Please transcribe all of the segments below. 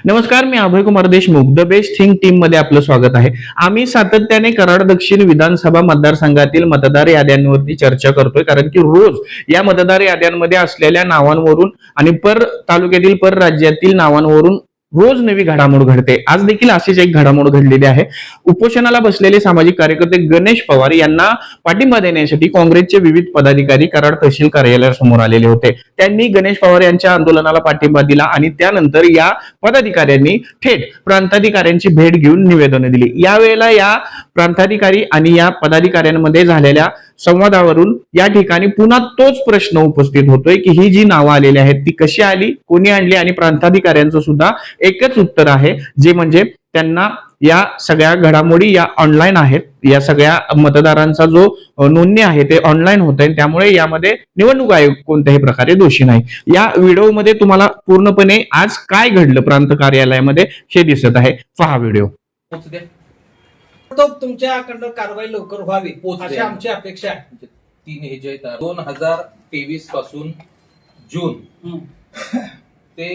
नमस्कार मी Abhay Kumar Deshmukh. The best think टीममध्ये आपलं स्वागत आहे. आम्ही सातत्याने कराड दक्षिण विधानसभा मतदारसंघातील मतदार याद्यांवरती चर्चा करतोय कारण की रोज या मतदार याद्यांमध्ये असलेल्या नावांवरून आणि पर तालुक्यातील पर राज्यातील नावांवरून रोज नवी घडामोड घडते. आज देखील अशीच एक घडामोड घडलेली आहे. उपोषणाला बसलेले सामाजिक कार्यकर्ते गणेश पवार यांना पाठिंबा देण्यासाठी काँग्रेसचे विविध पदाधिकारी कराड तहसील कार्यालयासमोर आलेले होते. त्यांनी गणेश पवार यांच्या आंदोलनाला पाठिंबा दिला आणि त्यानंतर या पदाधिकाऱ्यांनी थेट प्रांताधिकाऱ्यांची भेट घेऊन निवेदन दिली. यावेळेला या प्रांताधिकारी आणि या पदाधिकाऱ्यांमध्ये झालेल्या संवादावरून या ठिकाणी पुन्हा तोच प्रश्न उपस्थित होतोय की ही जी नावं आलेली आहेत ती कशी आली कोणी आणली आणि प्रांताधिकाऱ्यांचं सुद्धा एकच उत्तर आहे जे म्हणजे त्यांना या सगळ्या घडामोडी या ऑनलाईन आहेत या सगळ्या मतदारांचा जो नोंदणी आहे ते ऑनलाईन होत आहे त्यामुळे यामध्ये निवडणूक आयोग कोणत्याही प्रकारे दोषी नाही. या व्हिडिओमध्ये तुम्हाला पूर्णपणे आज काय घडलं प्रांत कार्यालयामध्ये हे दिसत आहे. पहा व्हिडिओ. तुमच्याकडनं कारवाई लवकर व्हावी अशी. आमची अपेक्षा आहे म्हणजे तीन हे जे आहेत दोन हजार तेवीसपासून जून ते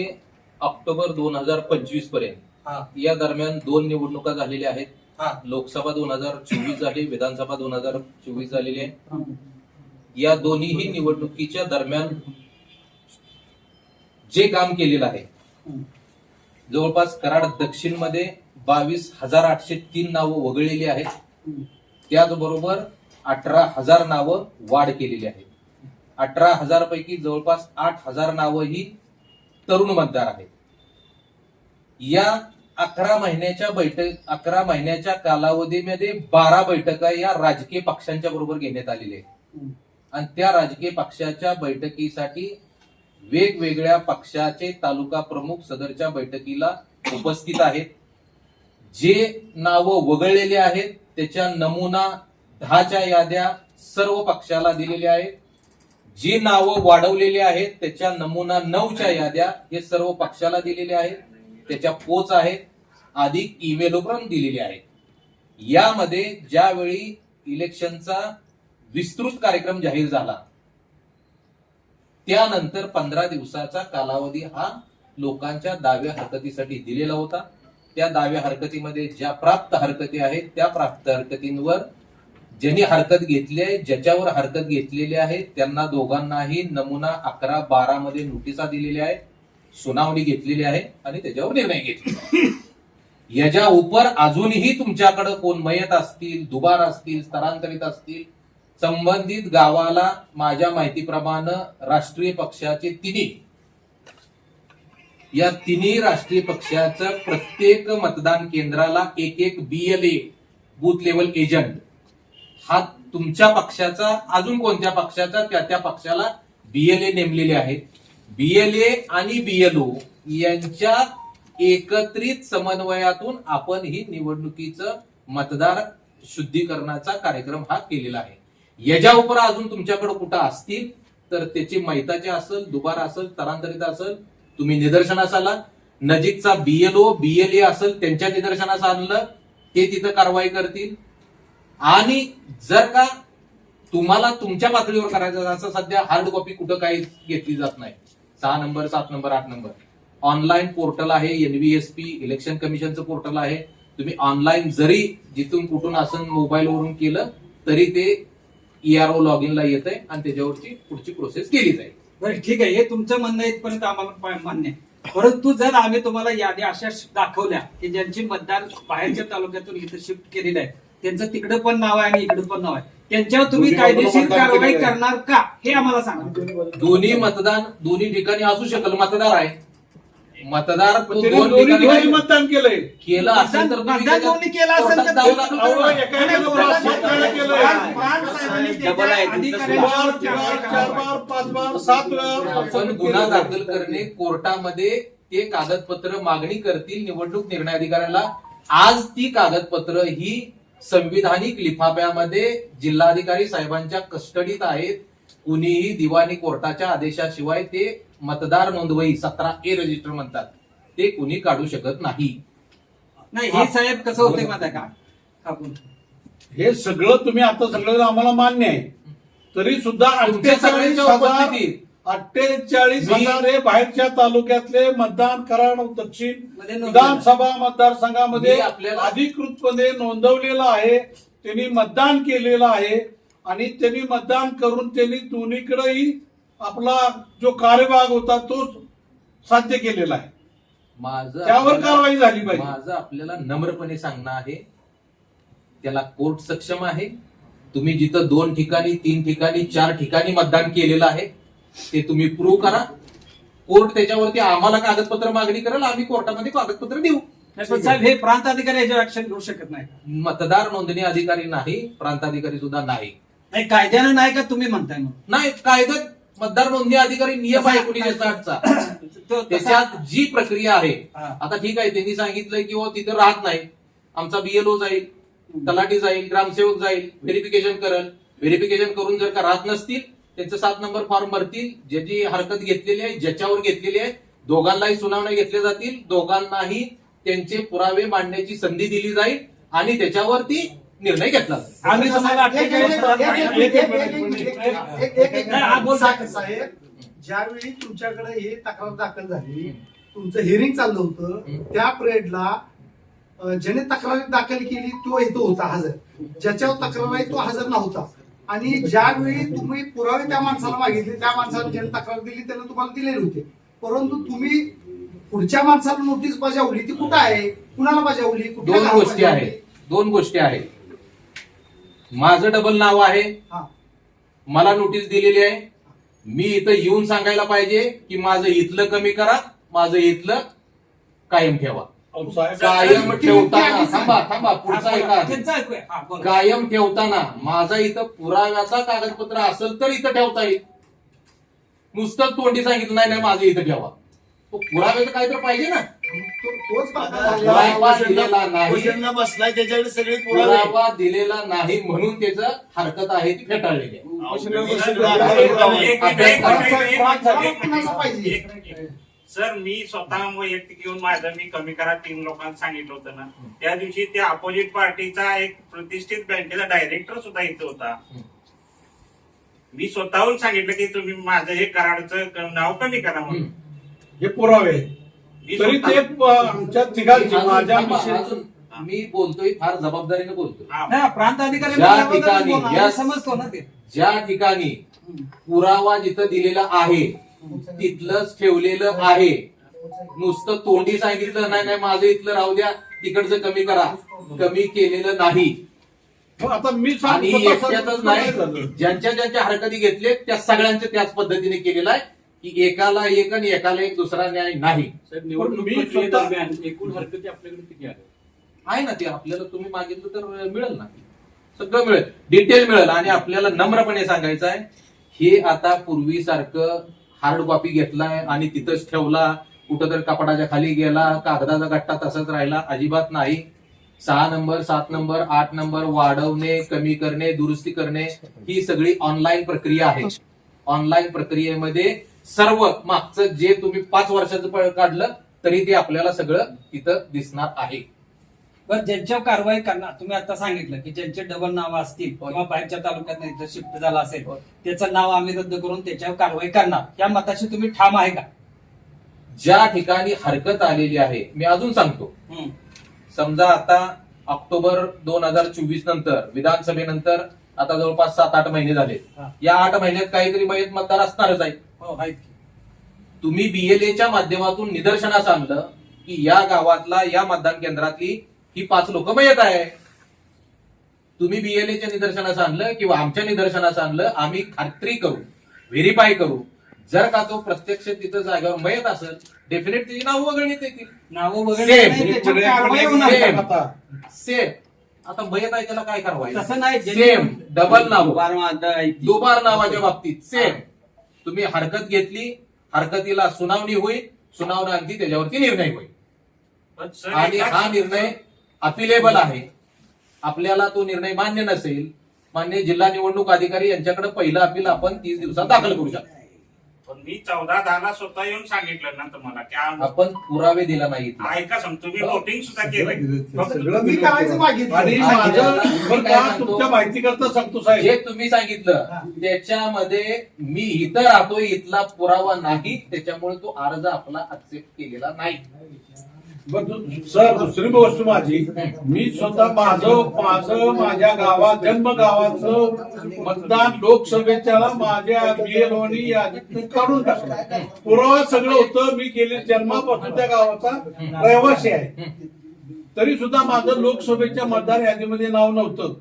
ऑक्टोबर दोन हजार पंचवीसपर्यंत हा, या दरम्यान दोन निवडणुका झालेल्या आहेत हा. लोकसभा दोन हजार चोवीस झाली विधानसभा दोन हजार चोवीस झालेली आहे. या दोन्हीही निवडणुकीच्या दरम्यान जे काम केलेलं आहे. जवळपास कराड दक्षिणमध्ये बावीस हजार आठशे तीन नावं वगळलेली आहेत. त्याचबरोबर अठरा हजार नावं वाढ केलेली आहेत. अठरा हजार पैकी जवळपास आठ हजार नावं ही तरुण मतदार आहेत. या अकरा महिन्याच्या बैठक अकरा महिन्याच्या कालावधीमध्ये बारा बैठका या राजकीय पक्षांच्या बरोबर घेण्यात आलेल्या आहेत. आणि त्या राजकीय पक्षाच्या बैठकीसाठी वेगवेगळ्या पक्षाचे तालुका प्रमुख सदरच्या बैठकीला उपस्थित आहेत. जे नावं वगळलेले आहेत त्याच्या नमुना दहाच्या याद्या सर्व पक्षाला दिलेल्या आहेत. जी नावं वाढवलेली आहेत त्याच्या नमुना नऊच्या याद्या हे सर्व पक्षाला दिलेले आहेत. त्याच्या पोच आहेत. अधिक ईमेल उपरून दिलेले आहेत. यामध्ये ज्यावेळी इलेक्शनचा विस्तृत कार्यक्रम जाहीर झाला त्यानंतर पंधरा दिवसाचा कालावधी हा लोकांच्या दाव्या हरकतीसाठी दिलेला होता. त्या दाव्या हरकतीमध्ये ज्या प्राप्त हरकती आहेत त्या प्राप्त हरकतींवर ज्यांनी हरकत घेतली आहे ज्याच्यावर हरकत घेतलेली आहे त्यांना दोघांनाही नमुना अकरा बारा मध्ये नोटिसा दिलेल्या आहेत सुनावणी घेतलेली आहे आणि त्याच्यावर निर्णय घेतला याच्या उपर अजूनही तुमच्याकडे कोण मयत असतील दुबार असतील स्थलांतरित असतील संबंधित गावाला माझ्या माहितीप्रमाणे राष्ट्रीय पक्षाचे तिन्ही या तिन्ही राष्ट्रीय पक्षाचं प्रत्येक मतदान केंद्राला एक एक बीएलए बूथ लेवल एजंट हा तुमच्या पक्षाचा अजून कोणत्या पक्षाचा त्या त्या पक्षाला बीएलए नेमलेले आहेत. बीएलए आणि बीएलओ यांच्या एकत्रित समन्वयातून आपण ही निवडणुकीचं मतदार शुद्धीकरणाचा कार्यक्रम हा केलेला आहे. याच्या उपर अजून तुमच्याकडे कुठं असतील तर त्याची मैताचे असेल दुबार असेल स्थलांतरित असेल तुम्ही निदर्शनास आला नजीकचा बीएलओ बीएलए असेल त्यांच्या निदर्शनास आणलं ते तिथं कारवाई करतील. आणि जर का तुम्हाला तुमच्या पातळीवर करायचं असं सध्या हार्ड कॉपी कुठं काही घेतली जात नाही. सहा नंबर सात नंबर आठ नंबर. ऑनलाईन पोर्टल आहे एनव्हीएसपी इलेक्शन कमिशनचं पोर्टल आहे. तुम्ही ऑनलाईन जरी जिथून कुठून असं मोबाईलवरून केलं तरी ते ईआरओ लॉग इनला येत आहे आणि त्याच्यावरची पुढची प्रोसेस केली जाईल. बरं ठीक आहे. हे तुमचं म्हणणं इथपर्यंत आम्हाला मान्य आहे. परंतु जर आम्ही तुम्हाला यादी अशा दाखवल्या की ज्यांची मतदार बाहेरच्या तालुक्यातून इथं शिफ्ट केलेलं आहे त्यांचं तिकडं पण नाव आहे आणि इकडं पण नाव आहे त्यांच्यावर तुम्ही कायदेशीर कारवाई. करणार का? हे आम्हाला सांगा. दोन्ही मतदान दोन्ही ठिकाणी असू शकेल मतदार आहे. मतदार तो दोन दोन्ही ठिकाणी मतदान केलंय. केलं असेल तर तुम्ही मतदान त्याच्यात कोणी केलं असेल तर कोर्टात जाऊ नका. अहो, एका नाही, एकानं कोर्टात पाच- सात वेळा केलंय. पाच- पाच साहेबांनी त्याच्या डबल आहे तुमचं अधिकाऱ्यांवर बार, कारवाई बार, चार करावी. बार पाच बार सात वेळा आपण गुन्हा दाखल करणे कोर्टामध्ये ते कागदपत्र मागणी करतील निवडणूक निर्णय अधिकाऱ्याला. आज ती कागदपत्र ही संविधानिक लिफाफ्यामध्ये जिल्हाधिकारी साहेबांच्या कस्टडीत आहेत. कुणीही दिवाणी कोर्टाच्या आदेशाशिवाय ते मतदार नोंदवही सतरा ए रजिस्टर म्हणतात. ते कुणी काढू शकत नाही. नाही हे साहेब कसं होतंय माहिती आहे का? आपण हे सगळं तुम्ही आता सगळं आम्हाला मान्य आहे. तरी सुद्धा तुमच्या अठ्ठेचाळीस सगळ्यांच्या हजार उपस्थितीत. अठ्ठेचाळीस मी- हजार हे बाहेरच्या तालुक्यातले मतदान कराड दक्षिण नोंदवलं. विधानसभा मतदारसंघामध्ये मी आपल्याला- अधिकृतपणे नोंदवलेलं आहे. त्यांनी मतदान केलेलं आहे. आणि त्यांनी मतदान करून त्यांनी दोन्हीकडेही आपला जो कार्यभाग होता तो साध्य केलेला आहे. माझं त्यावर कारवाई झाली पाहिजे. माझं आपल्याला नम्रपणे सांगणं आहे. त्याला कोर्ट सक्षम आहे. तुम्ही जिथं दोन ठिकाणी तीन ठिकाणी चार ठिकाणी मतदान केलेलं आहे ते तुम्ही प्रूव्ह करा. कोर्ट त्याच्यावरती आम्हाला कागदपत्र मागणी करेल आम्ही कोर्टामध्ये कागदपत्र देऊ. नाही, पण साहेब हे प्रांत अधिकारी याच्यावर ऍक्शन घेऊ शकत नाही. मतदार नोंदणी अधिकारी नाही प्रांताधिकारी सुद्धा नाही. नाही कायद्यानं नाही का तुम्ही म्हणताय म्हणून? नाही कायद्यात मतदार नोंदणी अधिकारी नियम आहे एकोणीशे साठचा. त्याच्यात जी प्रक्रिया आहे. आता ठीक आहे त्यांनी सांगितलंय की तिथं राहत नाही. आमचा बीएलओ जाईल तलाठी जाईल ग्रामसेवक जाईल व्हेरिफिकेशन करेल. व्हेरिफिकेशन करून जर का राहत नसतील त्यांचं सात नंबर फॉर्म भरतील. ज्याची हरकत घेतलेली आहे ज्याच्यावर घेतलेली आहे दोघांनाही सुनावण्या घेतल्या जातील. दोघांनाही त्यांचे पुरावे मांडण्याची संधी दिली जाईल आणि त्याच्यावरती निर्णय घेतला आम्ही तुम्हाला हा, ज्यावेळी तुमच्याकडे हे तक्रार दाखल झाली तुमचं हिअरिंग चाललं होतं त्या पिरियडला ज्याने तक्रार दाखल केली तो इथं होता हजर ज्याच्यावर तक्रार आहे तो हजर नव्हता आणि ज्यावेळी तुम्ही पुरावे त्या माणसाला मागितले त्या माणसाला ज्याने तक्रार दिली त्याने तुम्हाला दिलेले होते परंतु तुम्ही पुढच्या माणसाला नोटीस बजावली ती कुठं आहे कुणाला बजावली दोन गोष्टी? आहेत दोन गोष्टी आहेत माझं डबल नाव आहे. हा. मला नोटीस दिलेली आहे. मी इथं येऊन सांगायला पाहिजे की माझं इथलं कमी करा माझं इथलं कायम ठेवा. अहो, साहेब, कायम ठेवताना थांबा थांबा पुढचा ऐका त्यांचं ऐकूया. हा, बोला. कायम ठेवताना माझा इथं पुराव्याचा कागदपत्र असेल तर इथं ठेवता येईल. नुसतं तोंडी सांगितलं नाही नाही माझं इथं ठेवा. तो पुराव्याचं काय तर पाहिजे ना. तो- तोच. पुरावा दिलेला नाही. भूषणला बसलाय त्याच्याकडे सगळे पुरावे पुरावा दिलेला नाही म्हणून त्याचं हरकत आहे ती फेटाळलेली आहे. कुणाचा पाहिजे? सर मी स्वतः वैयक्तिक येऊन माझं मी कमी करा तीन लोकांना सांगितलं होतं ना. त्या दिवशी त्या अपोजिट पार्टीचा एक प्रतिष्ठित बँकेचा डायरेक्टर सुद्धा इथं होता. मी स्वतःहून सांगितलं की तुम्ही माझं हे कराडचं क- नाव कमी करा म्हणून. हे पुरावे. तरी ते आमच्या अजून- माझ्या मिसेस- मी बोलतोय फार जबाबदारीने बोलतोय. हा. नाही प्रांत अधिकारी ज्या ठिकाणी बोला, आम्ही या- समजतो ना ते. ज्या ठिकाणी पुरावा जिथं दिलेला आहे तिथलंच ठेवलेलं आहे. नुसतं तोंडी सांगितलं नाही नाही माझं इथलं राहू द्या तिकडचं कमी करा. कमी केलेलं नाही. आता मी आणि सांगतो एकट्यातच नाही ज्यांच्या ज्यांच्या हरकती घेतले त्या सगळ्यांचे त्याच पद्धतीने केलेलं आहे. की एकाला एक आणि एकाला एक दुसरा न्याय नाही. निवडणूक मी स्वतः- प्रक्रियेदरम्यान एकूण हरकती आपल्याकडे किती आहे ना ते आपल्याला तुम्ही मागितलं तर मिळेल ना. सगळं मिळेल. डिटेल मिळेल. आणि आपल्याला नम्रपणे सांगायचं आहे हे आता पूर्वीसारखं हार्ड कॉपी घेतलाय आणि तिथंच ठेवला. कुठंतरी कपाटाच्या खाली गेला कागदाचा गट्टा तसाच राहिला. अजिबात नाही. सहा नंबर सात नंबर आठ नंबर वाढवणे कमी करणे दुरुस्ती करणे ही सगळी ऑनलाईन प्रक्रिया आहे. ऑनलाईन प्रक्रियेमध्ये सर्व मागचं जे तुम्ही पाच वर्षाचं काढलं तरी ते आपल्याला सगळं तिथं दिसणार आहे. बरं ज्यांच्यावर कारवाई करणार तुम्ही आता सांगितलं की ज्यांचे डबल नाव असतील किंवा बाहेरच्या तालुक्यात इथं शिफ्ट झाला असेल त्याचं नाव आम्ही रद्द करून त्याच्यावर कारवाई करणार. या मताशी तुम्ही ठाम आहे का? ज्या ठिकाणी हरकत आलेली आहे मी अजून सांगतो. समजा आता ऑक्टोबर दोन हजार चोवीस नंतर विधानसभेनंतर आता जवळपास सात आठ महिने झाले. हा. या आठ महिन्यात काहीतरी मयत मतदार असणारच आहे. हो आहेत. तुम्ही बीएलएच्या माध्यमातून निदर्शनास आणलं की या गावातला या मतदान केंद्रातली ही पाच लोक मयत आहे. तुम्ही बीएलएच्या निदर्शनास आणलं किंवा आमच्या निदर्शनास आणलं आम्ही खात्री करू व्हेरीफाय करू. जर का तो प्रत्यक्ष तिथं जागेवर मयत असेल डेफिनेट त्याची नाव वगळण्यात येतील. नावं सेम आता मयत आहे त्याला काय करावायचं तसं नाही. ज्यांनी- सेम डबल नाव दुबार नावाच्या बाबतीत. सेम तुम्ही हरकत घेतली हरकतीला सुनावणी होईल सुनावणी आणखी त्याच्यावरती निर्णय होईल. आणि हा निर्णय अपिलेबल आहे. आपल्याला तो निर्णय मान्य नसेल मान्य जिल्हा निवडणूक अधिकारी यांच्याकडे पहिलं अपील आपण तीस दिवसात दाखल करू शकतो. पण मी चौदा दहाला स्वतः येऊन सांगितलं ना तुम्हाला की आम- आपण पुरावे दिला नाही इथला. ऐका सांगतो मी वोटिंग सुद्धा केलंय. फक्त तुम्ही करायचं मागितलं. आणि हा, माझं मी बरं काय का सांगतो? तुमच्या माहिती करता सांगतो जे साहेब तुम्ही सांगितलं त्याच्यामध्ये मी इथं राहतोय इथला पुरावा नाही त्याच्यामुळे तो अर्ज आपला ऍक्सेप्ट केलेला नाही. सर दुसरी गोष्ट माझी. मी स्वतः माझं माझं माझ्या गावात जन्म गावाचं मतदान लोकसभेच्या माझ्या बीएलओनी यादी काढून टाकलं. पुरावा सगळं होतं. मी गेले जन्मापासून त्या गावाचा रहिवासी आहे. तरी सुद्धा माझं लोकसभेच्या मतदार यादीमध्ये नाव नव्हतं.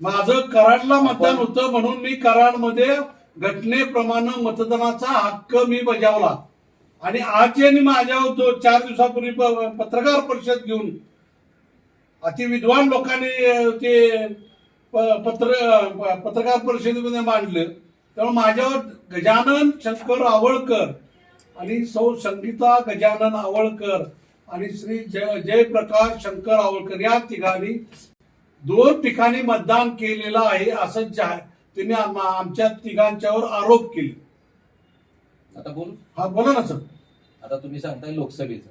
माझं कराडला मतदान होतं म्हणून मी कराडमध्ये घटनेप्रमाणे मतदानाचा हक्क मी बजावला. आणि आज यांनी माझ्यावर तो चार दिवसापूर्वी पत्रकार परिषद घेऊन अति विद्वान लोकांनी ते पत्र पत्रकार परिषदेमध्ये मांडलं. त्यामुळे माझ्यावर गजानन शंकर आवळकर आणि सौ संगीता गजानन आवळकर आणि श्री जय जयप्रकाश शंकर आवळकर या तिघांनी दोन ठिकाणी मतदान केलेलं आहे असं जाहीर त्यांनी आम- आमच्या तिघांच्यावर आरोप केले. आता बोलू. हा बोला ना सर. आता तुम्ही सांगताय लोकसभेचं.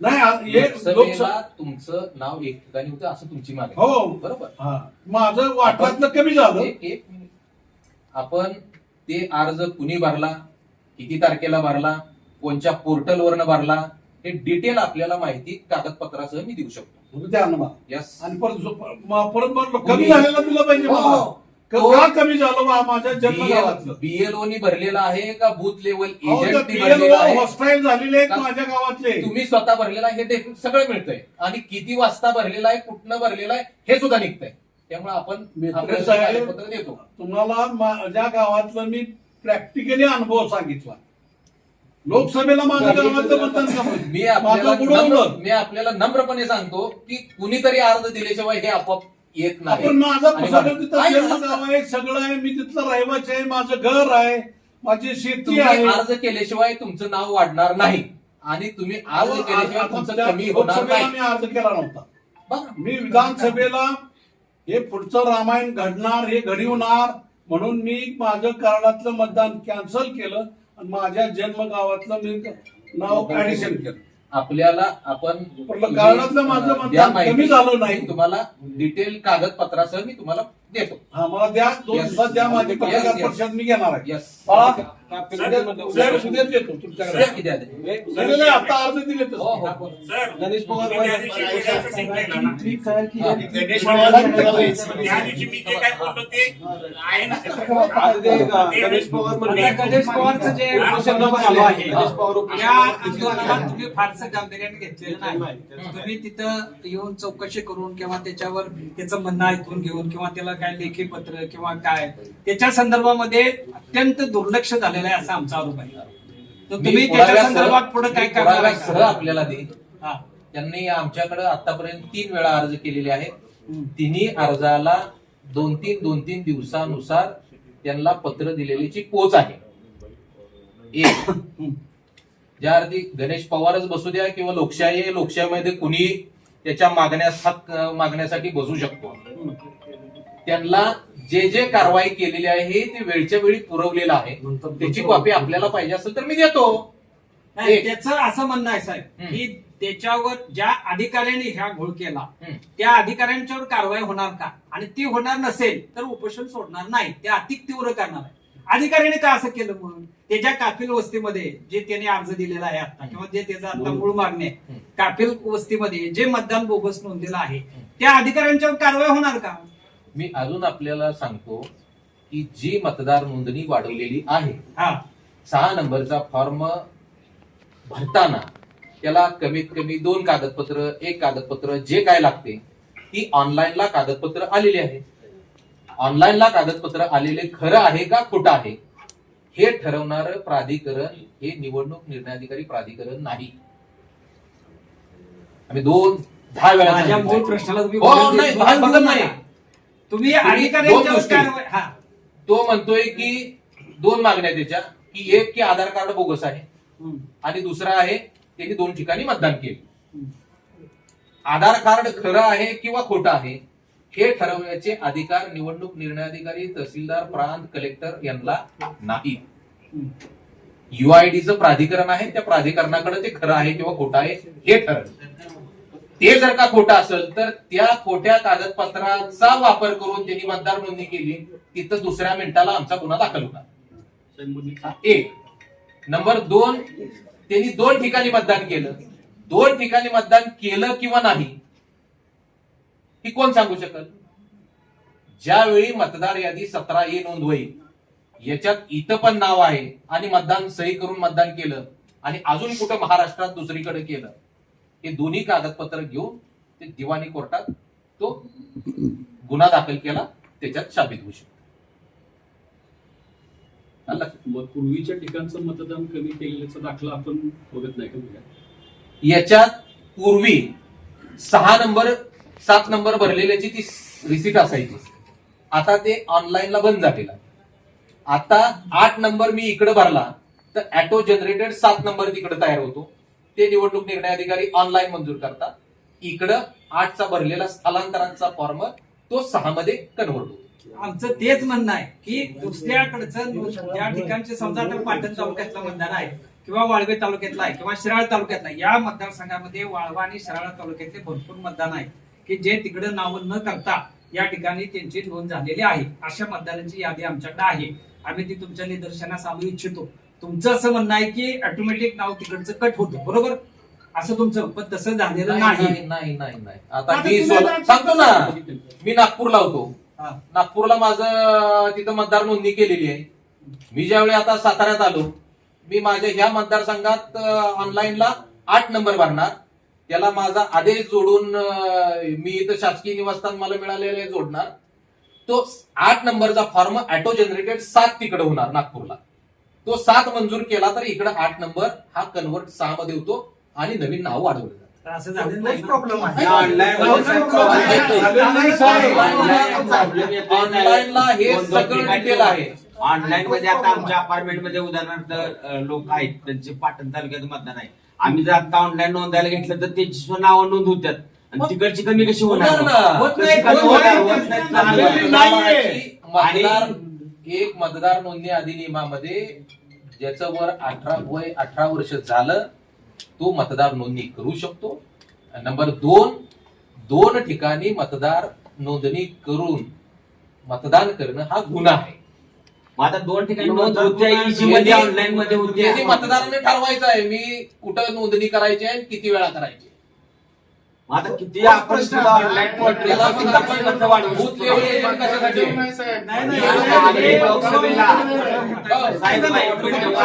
नाही आ- हे लोकसभेला लोकसभा तुमचं नाव एक ठिकाणी होतं असं तुमची मागणी. हो. बरोबर? हा. माझं वाटलातलं कमी झालं. एक एक मिनिट. आपण ते अर्ज कुणी भरला? किती तारखेला भरला? कोणत्या पोर्टलवरनं भरला? हे डिटेल आपल्याला माहिती कागदपत्रासह मी देऊ शकतो. द्या ना मला. यस आणि परत जो- म- परत म्हणलं कमी झालेलं दिलं पाहिजे हो, मला. हो. क- कमी झालं बा माझ्या जन्म बीएलओ नी भरलेला आहे का बूथ लेवल भरलेला PLO आहे? हॉस्टाईल झालेले आहेत माझ्या गावातले. तुम्ही स्वतः भरलेला आहे? हे सगळं मिळतंय. आणि किती वाजता भरलेला आहे? कुठनं भरलेला आहे? हे सुद्धा निघतंय. त्यामुळे आपण देतो. तुम्हाला माझ्या गावातलं मी प्रॅक्टिकली अनुभव सांगितला. लोकसभेला माझ्या गावातलं मतदान मी आपल्याला नम्रपणे सांगतो की कुणीतरी अर्ज दिल्याशिवाय हे आपोआप येत नाही. आपण माझं आणि आहे गाव सगळं आहे मी तिथलं रहिवासी आहे माझं घर आहे माझी शेती तुम्ही आहे. अर्ज केल्याशिवाय तुमचं नाव वाढणार नाही. आणि तुम्ही अर्ज अहो, केल्याशिवाय आता तुमचं त्या कमी होणार लोकसभेला नाही. मी अर्ज केला नव्हता. बघा मी विधानसभेला हे पुढचं रामायण घडणार हे घडी होणार म्हणून मी माझं कराडातलं मतदान कॅन्सल केलं आणि माझ्या जन्म गावातलं मी नाव ऍडिशन केलं. आपल्याला आपण पण कारणातलं माझं मतदान. कमी झालं नाही. तुम्हाला डिटेल कागदपत्रासह मी तुम्हाला देतो हा मला द्या. दोन Yes. दिवसात द्या माझी Yes, पत्रकार yes. परिषद मी घेणार आहे. उद्याच येतो तुमच्याकडे. द्या की द्या द्या. नाही, नाही, आता अर्ज दिले हो हो सर गणेश पवार तुम्ही त्या दिवशी बोलायचं शिकलेलं ना. गणेश पवार त्या दिवशी मी जे काय बोललो ते आहे ना. आता ते गणेश पवार पवारचं जे उपोषण चालू आहे. गणेश पवार उपोषण या तुम्ही फारसं गांभीर्याने घेतलेलं नाही नाही. तुम्ही तिथं येऊन चौकशी करून किंवा त्याच्यावर त्याचं म्हणणं ऐकून घेऊन किंवा त्याला काय लेखी पत्र किंवा काय त्याच्या संदर्भामध्ये अत्यंत दुर्लक्ष झालेलं आहे असा आमचा आरोप आहे. तर तुम्ही त्याच्या संदर्भात पुढे काय करणार आहे पुराव्यासह का? आपल्याला देईन हा. त्यांनी आमच्याकडे आतापर्यंत तीन वेळा अर्ज केलेले आहेत. तिन्ही अर्जाला दोन तीन दोन तीन दिवसानुसार त्यांना पत्र दिलेलीची पोच आहे. एक ज्या अर्थी गणेश पवारच बसू द्या किंवा लोकशाही आहे, लोकशाहीमध्ये कुणी त्याच्या मागण्यास हक मागण्यासाठी बसू शकतो. त्यांना जे जे कारवाई केलेली आहे हे ते वेळच्या वेळी पुरवलेलं आहे. त्याची कॉपी आपल्याला पाहिजे असेल तर मी देतो. नाही. त्याचं असं म्हणणं आहे साहेब. की त्याच्यावर ज्या अधिकाऱ्यांनी ह्या घोळ केला. त्या अधिकाऱ्यांच्यावर कारवाई होणार का? आणि ती होणार नसेल तर उपोषण सोडणार नाही. ते अधिक तीव्र करणार आहे. अधिकाऱ्याने का असं केलं म्हणून? त्याच्या काफिल वस्तीमध्ये जे त्याने अर्ज दिलेला आहे आता किंवा जे त्याचा आता मूळ मागणी आहे. काफिल वस्तीमध्ये जे मतदान बोगस नोंदलेलं आहे त्या अधिकाऱ्यांच्यावर कारवाई होणार का? मी अजून आपल्याला सांगतो की जी मतदार नोंदणी वाढवलेली आहे हा सहा नंबरचा फॉर्म भरताना त्याला कमीत कमी दोन कागदपत्र एक कागदपत्र जे काय लागते ती ऑनलाईनला कागदपत्र आलेली आहे ऑनलाईनला कागदपत्र आलेले खरं आहे का खोटं आहे हे ठरवणार प्राधिकरण हे निवडणूक निर्णय अधिकारी प्राधिकरण नाही आम्ही दोन दहा वेळा माझ्या सांगितलंय. मूळ प्रश्नाला तुम्ही हो, बदल नाही, देत- भाग बदल बदल नका. नाही. तुम्ही दोन गोष्टी. हा. तो म्हणतोय की दोन मागण्या त्याच्या की एक की आधार कार्ड बोगस आहे. हम्म. आणि दुसरा आहे त्यांनी दोन ठिकाणी मतदान केले. आधार कार्ड खरं आहे किंवा खोटं आहे हे ठरवण्याचे अधिकार निवडणूक निर्णय अधिकारी तहसीलदार प्रांत कलेक्टर यांना नाही. युआयडीचं प्राधिकरण आहे त्या प्राधिकरणाकडे ते खरं आहे किंवा खोटं आहे हे ठरवलं ते जर का खोटं असेल तर त्या खोट्या कागदपत्राचा वापर करून त्यांनी मतदार नोंदणी केली तिथं दुसऱ्या मिनिटाला आमचा गुन्हा दाखल होता एक. नंबर दोन त्यांनी दोन ठिकाणी मतदान केलं. दोन ठिकाणी मतदान केलं किंवा नाही ही कोण सांगू शकल? ज्यावेळी मतदार यादी सतरा ए नोंद होईल याच्यात इथं पण नाव आहे आणि मतदान सही करून मतदान केलं आणि अजून कुठं महाराष्ट्रात दुसरीकडे केलं. हे दोन्ही कागदपत्र घेऊन ते दिवाणी कोर्टात तो गुन्हा दाखल केला त्याच्यात साबित होऊ शकतो? मग पूर्वीच्या ठिकाणचं मतदान कमी केलेल्याचा दाखला आपण बघत नाही का? याच्यात पूर्वी सहा नंबर सात नंबर भरलेल्याची ती रिसिट असायची आता ते ऑनलाईनला बंद झालेला आता आठ नंबर मी इकडे भरला तर ऑटो जनरेटेड सात नंबर तिकडे तयार होतो ते निवडणूक निर्णय अधिकारी ऑनलाईन मंजूर करतात. इकडं आठचा भरलेला स्थलांतरांचा फॉर्म तो सहा मध्ये कन्वर्ट होतो. आमचं तेच म्हणणं आहे की दुसऱ्याकडचं त्या ठिकाणचे समजा तर पाटण तालुक्यातलं मतदान आहे किंवा वाळवे तालुक्यातला आहे किंवा शिराळ तालुक्यातला आहे. या मतदारसंघामध्ये वाळवा आणि शिराळ तालुक्यातले भरपूर मतदान आहे. की जे तिकडे नावं न करता या ठिकाणी त्यांची नोंद झालेली आहे. अशा मतदारांची यादी आमच्याकडे आहे. आम्ही ती तुमच्या निदर्शनास आणू इच्छितो. तुमचं असं म्हणणं आहे की ऑटोमॅटिक नाव तिकडचं कट होतं बरोबर? असं तुमचं पण तसं झालेलं नाही नाही. नाही नाही नाही आता आता मी तुम्ही सोला- आता- सांगतो ना मी नागपूरला होतो. हा. नागपूरला माझं तिथं मतदार नोंदणी केलेली आहे. मी ज्यावेळी आता साताऱ्यात आलो मी माझ्या ह्या मतदारसंघात ऑनलाईनला आठ नंबर भरणार त्याला माझा आदेश जोडून अं, मी इथं शासकीय निवासस्थान मला मिळालेले जोडणार. तो आठ नंबरचा फॉर्म ऑटो जनरेटेड सात तिकडे होणार नागपूरला. तो सात मंजूर केला तर इकडे आठ नंबर हा कन्वर्ट सहा मध्ये होतो आणि नवीन नाव वाढवलं असं झालेलं नाही. प्रॉब्लेम आहे ऑनलाईनला हे सगळं डिटेल आहे? ऑनलाईन मध्ये आता आमच्या अपार्टमेंटमध्ये उदाहरणार्थ लोक आहेत. त्यांचे पाटण तालुक्यात मतदान आहे. आम्ही जर आता ऑनलाईन नोंदायला घेतलं तर त्याची सुद्धा नावं नोंद होत्यात आणि तिकडची कमी कशी होणार. मतदार एक मतदार नोंदणी अधिनियमामध्ये ज्याचं वर अठरा वय अठरा वर्ष झालं तो मतदार नोंदणी करू शकतो. नंबर दोन दोन ठिकाणी मतदार नोंदणी करून मतदान करणं हा गुन्हा आहे. मग आता दोन ठिकाणी नोंद होत्या इजी मध्ये ऑनलाईन मध्ये होती त्यांनी मतदाराने ठरवायचं आहे मी कुठं नोंदणी करायची आहे आणि किती वेळा करायची आता किती हो. सातशे-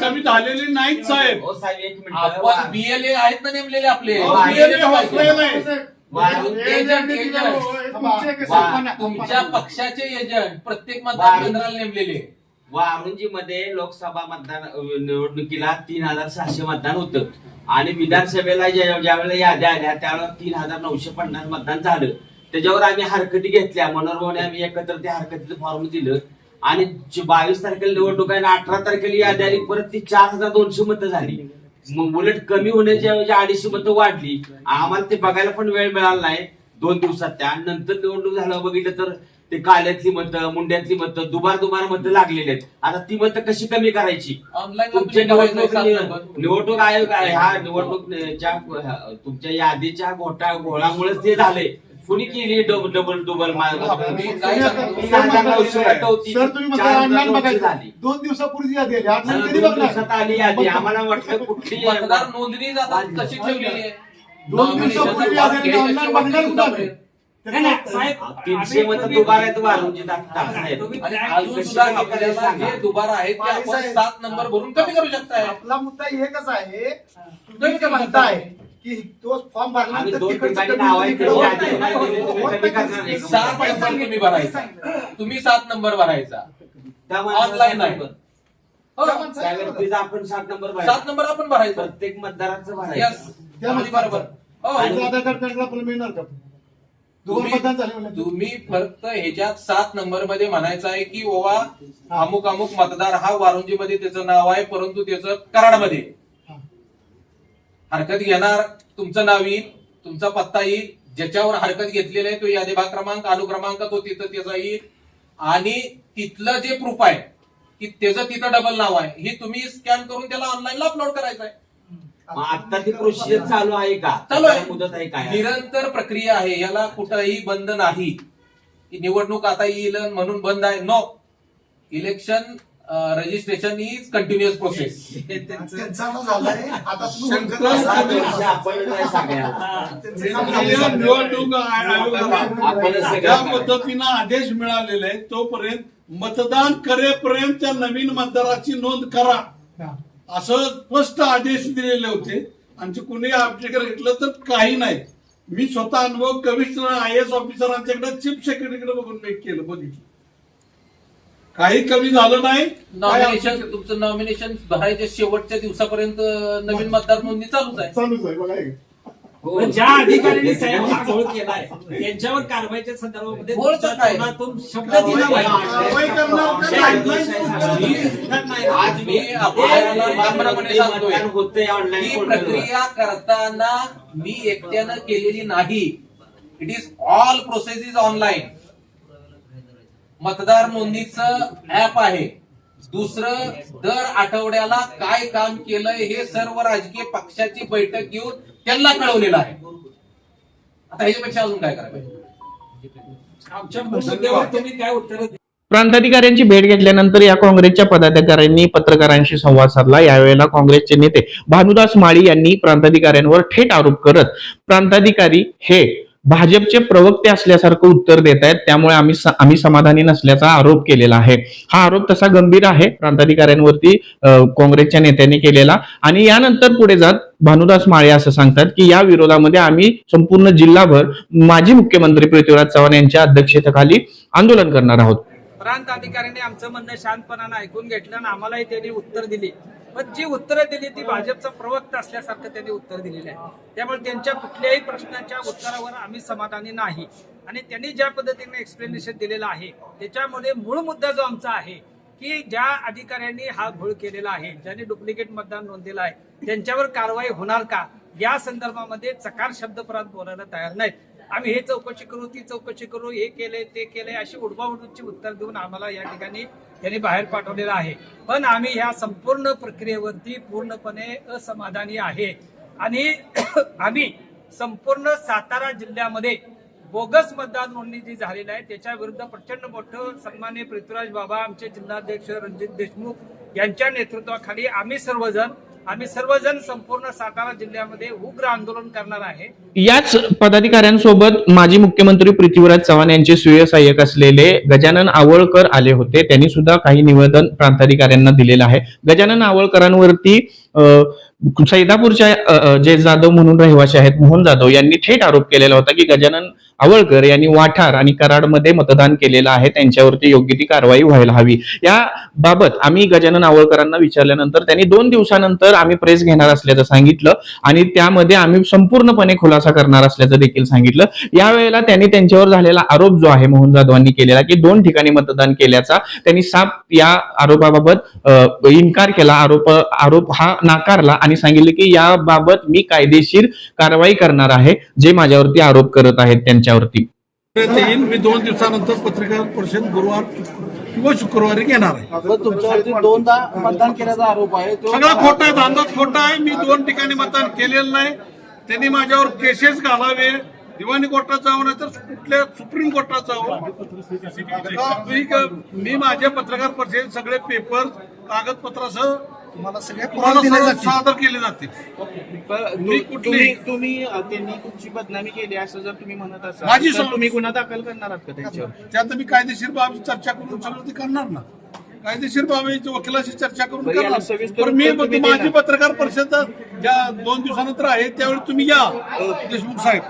कमी झालेली साहेब हो साहेब एक मिनिट आपण बीएलए आहेत ना नेमलेले आपले हो, तुमच्या पक्षाचे एजंट प्रत्येक मतदार केंद्राला नेमलेले वारुंजी मध्ये लोकसभा मतदान निवडणुकीला तीन हजार सहाशे मतदान होतं. आणि विधानसभेला ज्या ज्यावेळेला याद्या आल्या त्यावेळेला तीन हजार नऊशे पन्नास मतदान झालं. त्याच्यावर आम्ही हरकती घेतल्या. मनोरमाने आम्ही एकत्र त्या हरकतीचं फॉर्म दिलं. आणि बावीस तारखेला निवडणूक आहे आणि अठरा तारखेला यादी आली परत ती चार हजार दोनशे मतं झाली. उलट कमी होण्याच्या ऐवजी अडीचशे मतं वाढली. आम्हाला ते बघायला पण वेळ मिळाला नाही. दोन दिवसात त्या. नंतर निवडणूक झालं बघितलं तर ते काल्यातली मतं मुंड्यातली मतं दुबार दुबार मतं लागलेली आहेत. आता ती मतं कशी कमी करायची? निवडणूक निवडणूक आयोग आहे. हा निवडणूकच्या तुमच्या यादीच्या घोटा घोळामुळेच ते झाले. कुणी केली डबल डबल दोन दिवसापूर्वी यादी दिवसात आली यादी. आम्हाला वाटलं कुठली मतदार नोंदणी जातात कशी ठेवलेली आहे? दोन दिवसापूर्वी नाही, नाही, साहेब, तीनशे दुबार. तुम्ही आणि त्या- अजून कशी सुद्धा कमी आपल्याला करायचं सांगा. जे दुबारा आहेत ते आपण सात नंबर भरून कमी करू शकताय. आपला मुद्दा एकच आहे तुम्ही जे म्हणताय की तो फॉर्म आम्ही भरल्यानंतर दोन तिकडचं ठिकाणी कमी नाव आहे तिकडे त्याची होत यादी नाही. तुम्हाला दिली, तुम्ही होत नाही. नाही. भरायचा. तुम्ही सात नंबर भरायचा. त्या माणसाला ऑनलाईन आहे. हो, त्या व्यक्तीचा आपण सात नंबर सात नंबर आपण भरायचा. प्रत्येक मतदाराचं. भरायचं. त्या बरोबर. हो. मिळणार का? मतदान झाले म्हणजे तुम्ही फक्त ह्याच्यात सात नंबरमध्ये म्हणायचं आहे की ओवा अमुक अमुक मतदार हा वारुंजी मध्ये त्याचं नाव आहे परंतु त्याचं कराडमध्ये. हा. हरकत घेणार तुमचं नाव येईल तुमचा पत्ता येईल ज्याच्यावर हरकत घेतलेली आहे तो यादी भाग क्रमांक अनुक्रमांक तो तिथं त्याचा येईल. आणि तिथलं जे प्रूफ आहे की त्याचं तिथं डबल नाव आहे हे तुम्ही स्कॅन करून त्याला ऑनलाईनला अपलोड करायचं आहे. मग आता ती प्रोसिजर चालू आहे का? चालू आहे. त्याला मुदत आहे काय? निरंतर प्रक्रिया आहे. याला कुठंही बंद नाही. की निवडणूक आता येईल म्हणून बंद आहे. No election registration is continuous process त्यांचा आता झालाय. आता तुम्ही शंकर उलगडला आता साहेब. विषय आपणच आहे सगळ्याला. त्यांचं काम आपल्या झालं. निवडणूक आयोगाला आपण सगळं ज्या. पद्धतीनं आदेश मिळालेले आहेत तोपर्यंत मतदान करेपर्यंत त्या नवीन मतदाराची नोंद करा. असं स्पष्ट आदेश दिलेले होते. आणि ते कुणी आपल्याकडे घेतलं तर काही नाही. मी स्वतः अनुभव कमिशनर आय एस ऑफिसरांच्याकडे चीफ सेक्रेटरीकडे बघून मी केलं बघितलं. काही कमी झालं नाही. नॉमिनेशन तुमचं नॉमिनेशन भरायच्या शेवटच्या दिवसापर्यंत नवीन मतदार नोंदणी चालूच आहे. चालूच आहे बघा हे. ज्या अधिकाऱ्यांनी साहेब हा घोळ केलाय त्यांच्यावर कारवाईच्या संदर्भामध्ये घोळचं काय? तोंडातून शब्द दिला? पाहिजे. आज मी नम्रपणे सांगतोय ही ऑनलाईन प्रक्रिया करताना मी एकट्यानं केलेली नाही. It is all process is online मतदार नोंदणीचं ऍप आहे. दुसरं दर आठवड्याला काय काम केलंय हे सर्व राजकीय पक्षाची बैठक घेऊन त्यांना कळवलेलं आहे. आता ह्याच्यापेक्षा अजून काय उत्तर प्रांताधिकाऱ्यांची भेट घेतल्यानंतर या काँग्रेसच्या पदाधिकाऱ्यांनी पत्रकारांशी संवाद साधला. यावेळेला काँग्रेसचे नेते भानुदास माळी यांनी प्रांताधिकाऱ्यांवर थेट आरोप करत प्रांताधिकारी हे भाजपचे प्रवक्ते असल्यासारखं उत्तर देत आहेत त्यामुळे आम्ही आम्ही समाधानी नसल्याचा आरोप केलेला आहे. हा आरोप तसा गंभीर आहे प्रांताधिकाऱ्यांवरती काँग्रेसच्या नेत्यांनी केलेला. आणि यानंतर पुढे जात भानुदास माळे असं सांगतात की या विरोधामध्ये आम्ही संपूर्ण जिल्हाभर माजी मुख्यमंत्री पृथ्वीराज चव्हाण यांच्या अध्यक्षतेखाली आंदोलन करणार आहोत. प्रांत अधिकाऱ्यांनी आमचं म्हणणं शांतपणानं ऐकून घेतलं आणि आम्हालाही त्यांनी उत्तर दिली. पण जी उत्तरं दिली ती भाजपचा प्रवक्ता असल्यासारखं त्यांनी उत्तर दिलेलं आहे. त्यामुळे त्यांच्या कुठल्याही प्रश्नाच्या उत्तरावर आम्ही समाधानी नाही. आणि त्यांनी ज्या पद्धतीने एक्सप्लेनेशन दिलेलं आहे त्याच्यामध्ये मूळ मुद्दा जो आमचा आहे की ज्या अधिकाऱ्यांनी हा घोळ केलेला आहे ज्यांनी डुप्लिकेट मतदान नोंदलेलं आहे त्यांच्यावर कारवाई होणार का? या संदर्भामध्ये चकार शब्दपरात बोलायला तयार नाहीत. आम्ही हे चौकशी करू ती चौकशी करू हे केले ते केले अशी उडबाउडूची उत्तर देऊन आम्हाला या ठिकाणी त्यांनी बाहेर पाठवलेलं आहे. पण आम्ही ह्या संपूर्ण प्रक्रियेवरती पूर्णपणे असमाधानी आहे. आणि आम्ही संपूर्ण सातारा जिल्ह्यामध्ये बोगस मतदान नोंदणी जी झालेली आहे त्याच्या विरुद्ध प्रचंड मोठं सन्मान्य पृथ्वीराज बाबा आमचे जिल्हाध्यक्ष रणजित देशमुख यांच्या नेतृत्वाखाली आम्ही सर्वजण आम्ही सर्वजण संपूर्ण सातारा जिल्ह्यामध्ये उग्र आंदोलन करणार आहे. याच पदाधिकाऱ्यांसोबत माजी मुख्यमंत्री पृथ्वीराज चव्हाण यांचे स्वीय सहाय्यक असलेले गजानन आवळकर आले होते. त्यांनी सुद्धा काही निवेदन प्रांताधिकाऱ्यांना दिलेलं आहे. गजानन आवळकरांवरती अं सैदापूरच्या जे जाधव म्हणून रहिवासी आहेत मोहन जाधव यांनी थेट आरोप केलेला होता की गजानन आवळकर यांनी वाठार आणि कराडमध्ये मतदान केलेलं आहे त्यांच्यावरती योग्य ती कारवाई व्हायला हवी. या बाबत आम्ही गजानन आवळकरांना विचारल्यानंतर त्यांनी दोन दिवसानंतर आम्ही प्रेस घेणार असल्याचं सांगितलं आणि त्यामध्ये आम्ही संपूर्णपणे खुलासा करणार असल्याचं देखील सांगितलं. यावेळेला त्यांनी त्यांच्यावर झालेला आरोप जो आहे मोहन जाधवांनी केलेला की दोन ठिकाणी मतदान केल्याचा त्यांनी साप या आरोपाबाबत इन्कार केला. आरोप आरोप हा नाकारला आणि सांगितले की याबाबत मी कायदेशीर कारवाई करणार आहे जे माझ्यावरती आरोप करत आहेत त्यांच्यावरती. येईन मी दोन दिवसानंतर पत्रकार परिषद गुरुवार किंवा शुक्रवारी घेणार आहे. तुमच्यावरती दोनदा मतदान केल्याचा आरोप आहे. तो सगळं खोटं आहे अंदाज खोटा आहे. मी दोन ठिकाणी मतदान केलेलं नाही. त्यांनी माझ्यावर केसेस घालावे. दिवाणी कोर्टात जावं नाही तर कुठल्या सुप्रीम कोर्टात जावं. आता मी माझे पत्रकार परिषद सगळे पेपर कागदपत्रासह तुम्हाला पुरावे दिले जातील. सादर केले जातील. मी कुठली तुम्ही तुम्ही अ, त्यांनी तुमची बदनामी केली असं जर तुम्ही म्हणत असाल माझी तर सम- तुम्ही गुन्हा दाखल करणार आहात का त्यांच्यावर? त्यात मी कायदेशीर बाबी चर्चा करून सगळं ते करणार ना. कायदेशीर बाबी वकिलाशी चर्चा करून बरं, याला करणार. सविस्तर पण मी उत्तर तुम्ही माझी देणार. पत्रकार परिषद ज्या दोन दिवसानंतर आहे त्यावेळी तुम्ही या. देशमुख साहेब.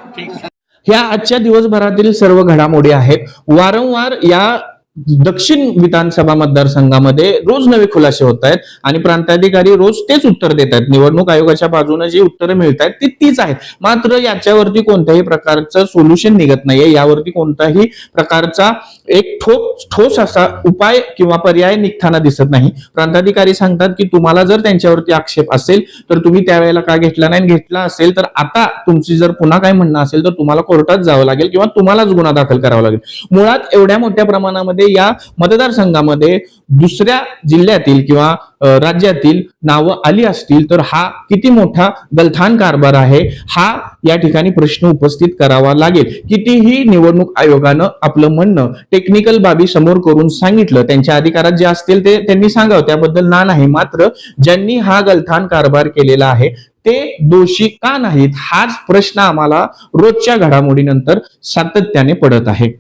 ह्या आजच्या दिवसभरातील सर्व घडामोडी आहेत. वारंवार या दक्षिण विधानसभा मतदारसंघामध्ये रोज नवे खुलासे होत आहेत आणि प्रांताधिकारी रोज तेच उत्तर देत आहेत. निवडणूक आयोगाच्या बाजूने जी उत्तरं मिळत आहेत ती तीच आहेत. मात्र याच्यावरती कोणत्याही प्रकारचं सोल्युशन निघत नाहीये. यावरती कोणताही प्रकारचा एक ठोस ठोस असा उपाय किंवा पर्याय निघताना दिसत नाही. प्रांताधिकारी सांगतात की तुम्हाला जर त्यांच्यावरती आक्षेप असेल तर तुम्ही त्यावेळेला का घेतला नाही घेतला असेल तर आता तुमची जर पुन्हा काय म्हणणं असेल तर तुम्हाला कोर्टात जावं लागेल किंवा तुम्हालाच गुन्हा दाखल करावा लागेल. मुळात एवढ्या मोठ्या प्रमाणामध्ये या मतदारसंघामध्ये दुसऱ्या जिल्ह्यातील किंवा राज्यातील नावं आली असतील तर हा किती मोठा गलथान कारभार आहे हा या ठिकाणी प्रश्न उपस्थित करावा लागेल. कितीही निवडणूक आयोगानं आपलं म्हणणं टेक्निकल बाबी समोर करून सांगितलं त्यांच्या अधिकारात जे असतील ते त्यांनी सांगावं त्याबद्दल ना नाही. मात्र ज्यांनी हा गलथान कारभार केलेला आहे ते दोषी का नाहीत हाच प्रश्न आम्हाला रोजच्या घडामोडीनंतर सातत्याने पडत आहे.